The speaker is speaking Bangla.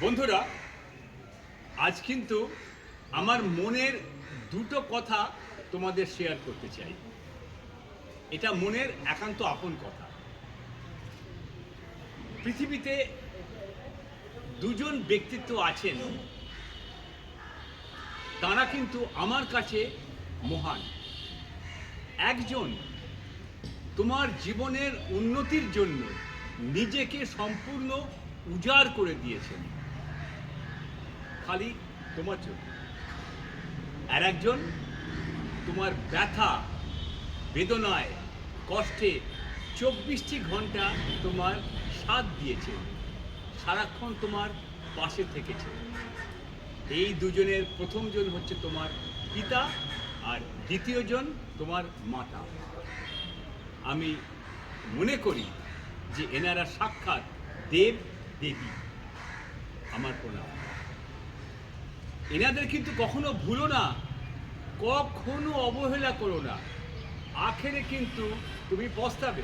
বন্ধুরা, আজ কিন্তু আমার মনের দুটো কথা তোমাদের শেয়ার করতে চাই। এটা মনের একান্ত আপন কথা। পৃথিবীতে দুজন ব্যক্তিত্ব আছেন, তারা কিন্তু আমার কাছে মহান। একজন তোমার জীবনের উন্নতির জন্য নিজেকে সম্পূর্ণ উজাড় করে দিয়েছেন। খালি তোমার জন্য। আর একজন তোমার ব্যথা, বেদনায়, কষ্টে চব্বিশটি ঘণ্টা তোমার সাথ দিয়েছে, সারাক্ষণ তোমার পাশে থেকেছে। এই দুজনের প্রথমজন হচ্ছে তোমার পিতা আর দ্বিতীয়জন তোমার মাতা। আমি মনে করি যে এনারা সাক্ষাৎ দেব দেবী। আমার প্রণাম। এনাদের কিন্তু কখনো ভুলো না কখনো অবহেলা করো না। আখেরে কিন্তু তুমি পস্তাবে।